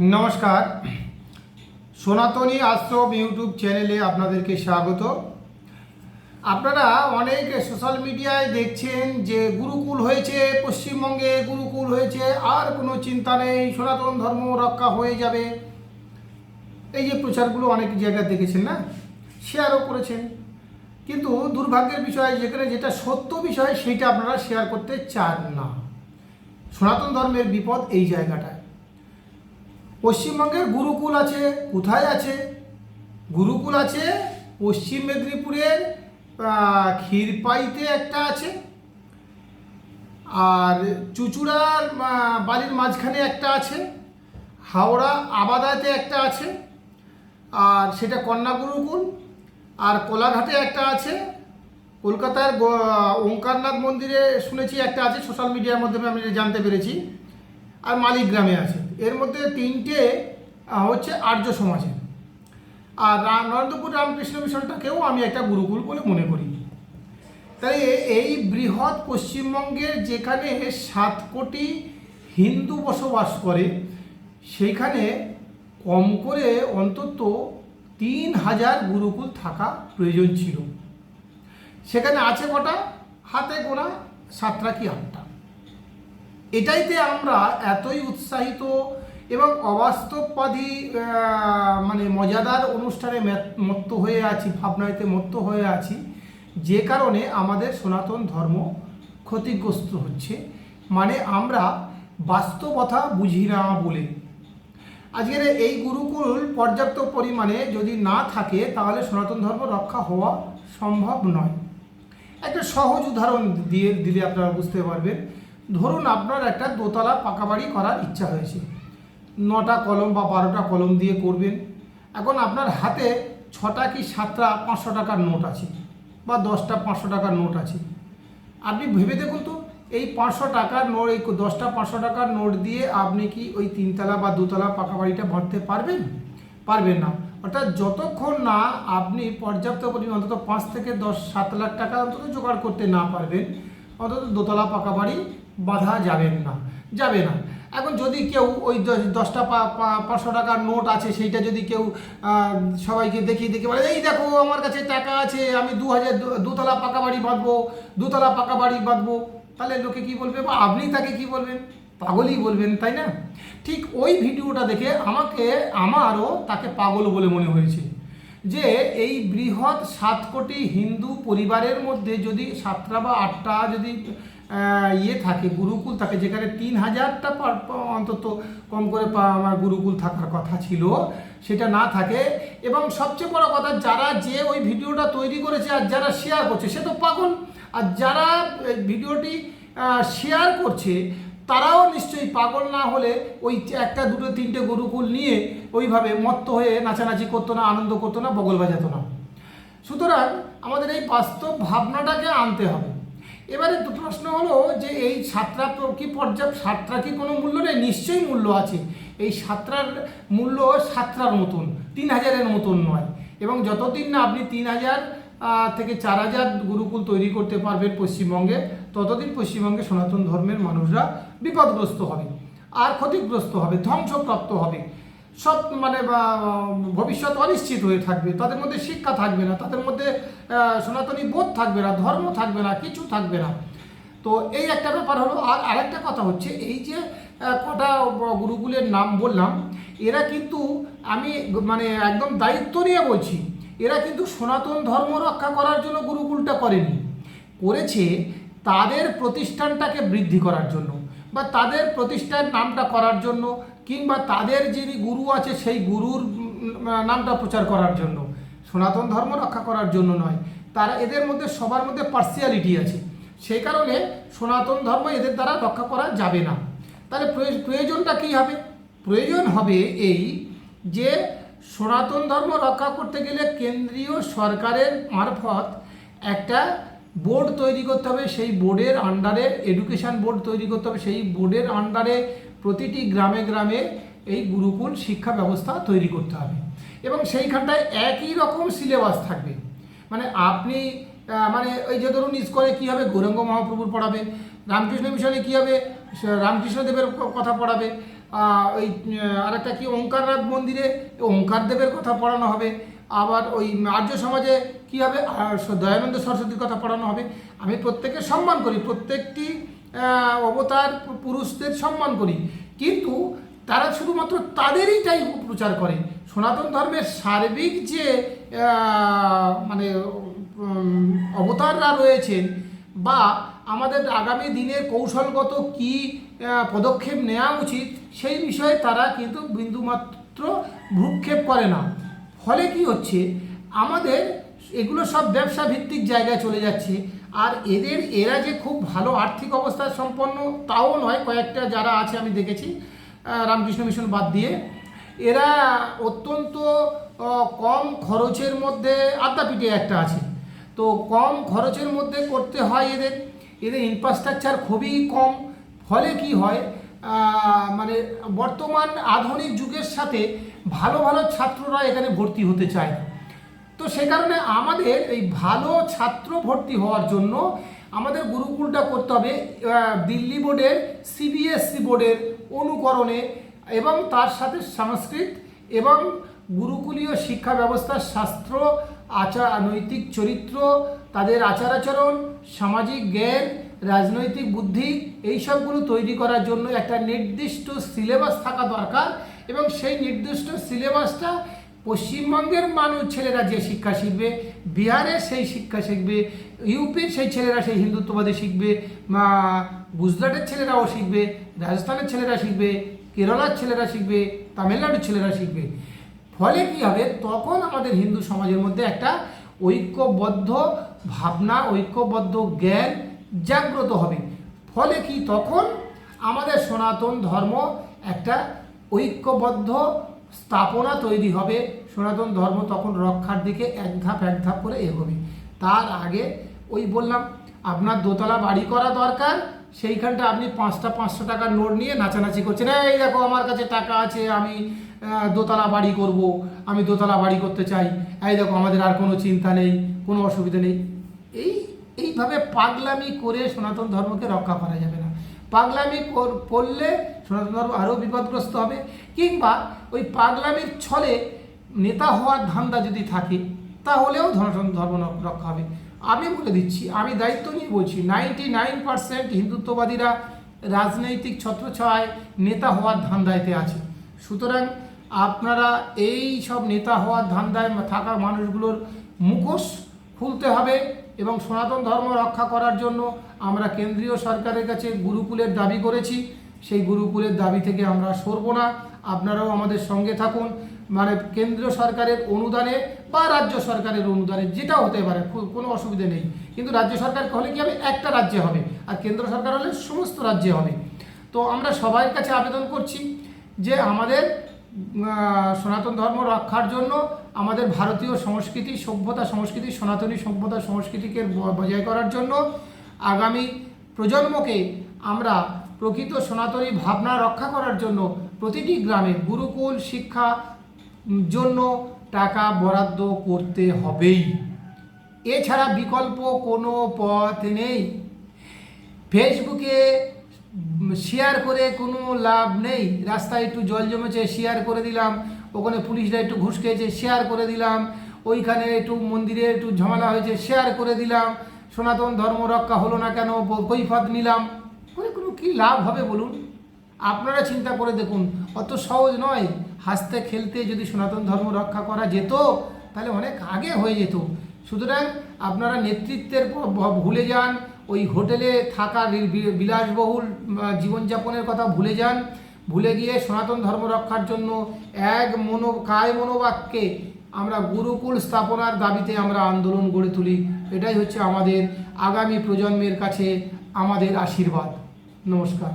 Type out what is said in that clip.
নমস্কার। সনাতনী আশ্রম ইউটিউব চ্যানেলে আপনাদেরকে স্বাগত। আপনারা অনেক সোশ্যাল মিডিয়ায় দেখছেন যে গুরুকুল হয়েছে, পশ্চিমবঙ্গে গুরুকুল হয়েছে, আর কোনো চিন্তা নেই, সনাতন ধর্ম রক্ষা হয়ে যাবে। এই যে প্রচারগুলো অনেক জায়গায় দেখেছেন না? শেয়ারও করেছেন। কিন্তু দুর্ভাগ্যের বিষয়, যেখানে যেটা সত্য বিষয় সেইটা আপনারা শেয়ার করতে চান না। সনাতন ধর্মের বিপদ এই জায়গাটায়। পশ্চিমবঙ্গের গুরুকুল আছে, কোথায় আছে? গুরুকুল আছে পশ্চিম মেদিনীপুরের ক্ষীরপাইতে একটা আছে। আর চুচুড়ার বাড়ির মাঝখানে একটা আছে। হাওড়া আবাদাতে একটা আছে। আর সেটা কন্যা গুরুকুল। আর কোলাঘাটে একটা আছে। কলকাতার ওঙ্কারনাথ মন্দিরে শুনেছি একটা আছে, সোশ্যাল মিডিয়ার মাধ্যমে আমি জানতে পেরেছি। আর মালিকগ্রামে আছে। এর মধ্যে তিনটে হচ্ছে আর্য সমাজের। আর রাম, নরেন্দ্রপুর রামকৃষ্ণ মিশনটাকেও আমি একটা গুরুকুল বলে মনে করি। তাই এই বৃহৎ পশ্চিমবঙ্গের যেখানে সাত কোটি হিন্দু বসবাস করে, সেইখানে কম করে অন্তত তিন হাজার গুরুকুল থাকা প্রয়োজন ছিল। সেখানে আছে কটা? হাতে গোনা সাতটা কি আটটা। এটাইতে আমরা এতই উৎসাহিত এবং অবাস্তববাদী মানে মজাদার অনুষ্ঠানে মেত- মত্ত হয়ে আছি ভাবনাতে মত্ত হয়ে আছি, যে কারণে আমাদের সনাতন ধর্ম ক্ষতিগ্রস্ত হচ্ছে। মানে আমরা বাস্তবতা বুঝি না বলে। আজকের এই গুরুকুল পর্যাপ্ত পরিমাণে যদি না থাকে, তাহলে সনাতন ধর্ম রক্ষা হওয়া সম্ভব নয়। একটা সহজ উদাহরণ দিয়ে, দিলে আপনারা বুঝতে পারবেন। ধরুন আপনার একটা দোতলা পাকা বাড়ি করার ইচ্ছা হয়েছে। নটা কলম বা বারোটা কলম দিয়ে করবেন। এখন আপনার হাতে ছটা কি সাতটা, পাঁচশো টাকার নোট আছে বা দশটা, পাঁচশো টাকার নোট আছে। আপনি ভেবে দেখুন তো, এই পাঁচশো টাকার নোট, এই দশটা, পাঁচশো টাকার নোট দিয়ে আপনি কি ওই তিনতলা বা দুতলা পাকা বাড়িটা ভরতে পারবেন? পারবেন না। অর্থাৎ যতক্ষণ না আপনি পর্যাপ্ত পরিমাণ, অন্তত পাঁচ থেকে দশ, সাত লাখ টাকা অন্তত জোগাড় করতে না পারবেন, অন্তত দোতলা পাকা বাড়ি বাঁধা যাবেন না, যাবে না। এখন যদি কেউ ওই দশটা পাঁচশো টাকার নোট আছে, সেইটা যদি কেউ সবাইকে দেখিয়ে দেখে বলে, এই দেখো, আমার কাছে টাকা আছে, আমি দু হাজার দুতলা পাকা বাড়ি বাঁধবো, দুতলা পাকা বাড়ি বাঁধবো। তাহলে লোকে কি বলবে? বা আপনি তাকে কি বলবেন? পাগলই বলবেন, তাই না? ঠিক ওই ভিডিওটা দেখে আমাকে, আমারও তাকে পাগল বলে মনে হয়েছে যে এই বৃহৎ সাত কোটি হিন্দু পরিবারের মধ্যে যদি সাতটা বা আটটা যদি ইয়ে থাকে, গুরুকুল থাকে, যেখানে তিন হাজারটা অন্তত কম করে আমার গুরুকুল থাকার কথা ছিল, সেটা না থাকে। এবং সবচেয়ে বড় কথা, যারা যে ওই ভিডিওটা তৈরি করেছে আর যারা শেয়ার করছে, সে তো পাগল। আর যারা ভিডিওটি শেয়ার করছে, তারাও নিশ্চয়ই পাগল না হলে ওই একটা, দুটো, তিনটে গুরুকুল নিয়ে ওইভাবে মত্ত হয়ে নাচানাচি করতো না, আনন্দ করতো না, বগল বাজাতো না। সুতরাং আমাদের এই বাস্তব ভাবনাটাকে আনতে হবে। এবারে তো প্রশ্ন হলো যে এই সাতটা কি পর্যাপ্ত, সাতটা কি কোনো মূল্য নেই? নিশ্চয়ই মূল্য আছে। এই সাতটার মূল্য সাতটার মতন, তিন হাজারের মতন নয়। এবং যতদিন না আপনি তিন হাজার থেকে চার হাজার গুরুকুল তৈরি করতে পারবেন পশ্চিমবঙ্গে, ততদিন পশ্চিমবঙ্গে সনাতন ধর্মের মানুষরা বিপদগ্রস্ত হবে, আর ক্ষতিগ্রস্ত হবে, ধ্বংসপ্রাপ্ত হবে। সব মানে ভবিষ্যৎ অনিশ্চিত হয়ে থাকবে, তাদের মধ্যে শিক্ষা থাকবে না, তাদের মধ্যে সনাতনী বোধ থাকবে না, ধর্ম থাকবে না, কিছু থাকবে না। তো এই একটা ব্যাপার হলো, আর আরেকটা কথা হচ্ছে, এই যে কটা গুরুকুলের নাম বললাম, এরা কিন্তু আমি মানে একদম দায়িত্ব নিয়ে বলছি, এরা কিন্তু সনাতন ধর্ম রক্ষা করার জন্য গুরুকুলটা করেনি। করেছে তাদের প্রতিষ্ঠানটাকে বৃদ্ধি করার জন্য বা তাদের প্রতিষ্ঠান নামটা করার জন্য কিংবা তাদের যিনি গুরু আছে, সেই গুরুর নামটা প্রচার করার জন্য, সনাতন ধর্ম রক্ষা করার জন্য নয়। তারা এদের মধ্যে সবার মধ্যে পার্সিয়ালিটি আছে। সেই কারণে সনাতন ধর্ম এদের দ্বারা রক্ষা করা যাবে না। তাহলে প্রয়োজনটা কী হবে? প্রয়োজন হবে এই যে সনাতন ধর্ম রক্ষা করতে গেলে কেন্দ্রীয় সরকারের মারফত একটা বোর্ড তৈরি করতে হবে। সেই বোর্ডের আন্ডারে এডুকেশন বোর্ড তৈরি করতে হবে। সেই বোর্ডের আন্ডারে প্রতিটি গ্রামে গ্রামে এই গুরুকুল শিক্ষা ব্যবস্থা তৈরি করতে হবে। এবং সেইখানটায় একই রকম সিলেবাস থাকবে। মানে আপনি মানে ওই যে ধরুন ইস্কনে কী হবে, গৌরাঙ্গ মহাপ্রভুর পড়াবে, রামকৃষ্ণ মিশনে কী হবে, রামকৃষ্ণদেবের কথা পড়াবে ওই আর একটা কি, ওঙ্কারনাথ মন্দিরে ওঙ্কার দেবের কথা পড়ানো হবে, আবার ওই আর্য সমাজে কী হবে দয়ানন্দ সরস্বতীর কথা পড়ানো হবে। আমি প্রত্যেকের সম্মান করি, প্রত্যেকটি অবতার পুরুষদের সম্মান করি। কিন্তু তারা শুধুমাত্র তাদেরইটাই প্রচার করে। সনাতন ধর্মের সার্বিক যে মানে অবতাররা রয়েছেন বা আমাদের আগামী দিনের কৌশলগত কি পদক্ষেপ নেওয়া উচিত, সেই বিষয়ে তারা কিন্তু বিন্দুমাত্র ভ্রুক্ষেপ করে না। ফলে কি হচ্ছে, আমাদের এগুলো সব ব্যবসা ভিত্তিক জায়গায় চলে যাচ্ছে। আর এদের, এরা যে খুব ভালো আর্থিক অবস্থা সম্পন্ন, তাও নয়, কয়েকটা যারা আছে আমি দেখেছি রামকৃষ্ণ মিশন বাদ দিয়ে। এরা অত্যন্ত কম খরচের মধ্যে আদ্যাপীঠে একটা আছে। তো কম খরচের মধ্যে করতে হয় এদের। এদের ইনফ্রাস্ট্রাকচার খুবই কম। ফলে কি হয় মানে বর্তমান আধুনিক যুগের সাথে ভালো ভালো ছাত্ররা এখানে ভর্তি হতে চায়। তো সে কারণে আমাদের এই ভালো ছাত্র ভর্তি হওয়ার জন্য আমাদের গুরুকুলটা করতে হবে দিল্লি বোর্ডের সিবিএসসি বোর্ডের অনুকরণে এবং তার সাথে সংস্কৃত এবং গুরুকুলীয় শিক্ষা ব্যবস্থার শাস্ত্র, আচার, নৈতিক চরিত্র, তাদের আচার আচরণ সামাজিক জ্ঞান, রাজনৈতিক বুদ্ধি এই সবগুলো তৈরি করার জন্য একটা নির্দিষ্ট সিলেবাস থাকা দরকার এবং সেই নির্দিষ্ট সিলেবাসটা পশ্চিমবঙ্গের মানুষ ছেলেরা যে শিক্ষা শিখবে বিহারের সেই শিক্ষা শিখবে, ইউপির সেই ছেলেরা সেই হিন্দুত্ববাদী শিখবে বা গুজরাটের ছেলেরাও শিখবে, রাজস্থানের ছেলেরা শিখবে, কেরালার ছেলেরা শিখবে, তামিলনাড়ুর ছেলেরা শিখবে। ফলে কি হবে? তখন আমাদের হিন্দু সমাজের মধ্যে একটা ঐক্যবদ্ধ ভাবনা, ঐক্যবদ্ধ জ্ঞান জাগ্রত হবে। ফলে কি? তখন আমাদের সনাতন ধর্ম একটা ঐক্যবদ্ধ স্থাপনা তৈরি হবে। সনাতন ধর্ম তখন রক্ষার দিকে এক ধাপ এক ধাপ করে এগোবে। তার আগে ওই বললাম, আপনার দোতলা বাড়ি করা দরকার, সেইখানটা আপনি পাঁচটা, পাঁচশো টাকার নোট নিয়ে নাচানাচি করছেন। এই দেখো, আমার কাছে টাকা আছে, আমি দোতলা বাড়ি করব, আমি দোতলা বাড়ি করতে চাই। এই দেখো, আমাদের আর কোনো চিন্তা নেই, কোনো অসুবিধা নেই। এই, এইভাবে পাগলামি করে সনাতন ধর্মকে রক্ষা করা যাবে না। পাগলামি কর- করলে সনাতন ধর্ম আরও বিপদগ্রস্ত হবে, কিংবা ওই পাগলামির ছলে নেতা হওয়ার ধান্দা যদি থাকে, তাহলেও সনাতন ধর্ম রক্ষা হবে। আমি বলে দিচ্ছি, আমি দায়িত্ব নিয়ে বলছি নাইনটি নাইন পার্সেন্ট হিন্দুত্ববাদীরা রাজনৈতিক ছত্রছায় নেতা হওয়ার ধান্দায়তে আছে। সুতরাং আপনারা এই সব নেতা হওয়ার ধান্দায় থাকা মানুষগুলোর মুখোশ খুলতে হবে এবং সনাতন ধর্ম রক্ষা করার জন্য আমরা কেন্দ্রীয় সরকারের কাছে গুরুকুলের দাবি করেছি। সেই গুরুকুলের দাবি থেকে আমরা সরব না। আপনারাও আমাদের সঙ্গে থাকুন। মানে কেন্দ্রীয় সরকারের অনুদানে বা রাজ্য সরকারের অনুদানে, যেটা হতে পারে কোনো অসুবিধা নেই। কিন্তু রাজ্য সরকার হলে কি হবে? একটা রাজ্যে হবে। আর কেন্দ্র সরকার হলে সমস্ত রাজ্যে হবে। তো আমরা সবার কাছে আবেদন করছি যে আমাদের সনাতন ধর্ম রক্ষার জন্য আমাদের ভারতীয় সংস্কৃতি, সভ্যতা সংস্কৃতি, সনাতনী সভ্যতা সংস্কৃতিকে বজায় করার জন্য আগামী প্রজন্মকে আমরা প্রকৃত সনাতনী ভাবনা রক্ষা করার জন্য প্রতিটি গ্রামে গুরুকুল শিক্ষা জন্য টাকা বরাদ্দ করতে হবেই। এছাড়া বিকল্প কোনো পথ নেই। ফেসবুকে শেয়ার করে কোনো লাভ নেই। রাস্তায় একটু জল জমেছে, শেয়ার করে দিলাম। ওখানে পুলিশরা একটু ঘুষ খেয়েছে, শেয়ার করে দিলাম। ওইখানে একটু মন্দিরে একটু ঝামেলা হয়েছে, শেয়ার করে দিলাম। সনাতন ধর্ম রক্ষা হলো না কেন? কৈফত নিলাম। কী লাভ হবে বলুন? আপনারা চিন্তা করে দেখুন, অত সহজ নয়। হাসতে, খেলতে যদি সনাতন ধর্ম রক্ষা করা যেত, তাহলে অনেক আগে হয়ে যেত। সুতরাং আপনারা নেতৃত্বের ভুলে যান, ওই হোটেলে থাকা বিলাসবহুল জীবনযাপনের কথা ভুলে যান। ভুলে গিয়ে সনাতন ধর্ম রক্ষার জন্য এক মনো, কায় মনোবাক্যে আমরা গুরুকুল স্থাপনার দাবিতে আমরা আন্দোলন গড়ে তুলি। এটাই হচ্ছে আমাদের আগামী প্রজন্মের কাছে আমাদের আশীর্বাদ। নমস্কার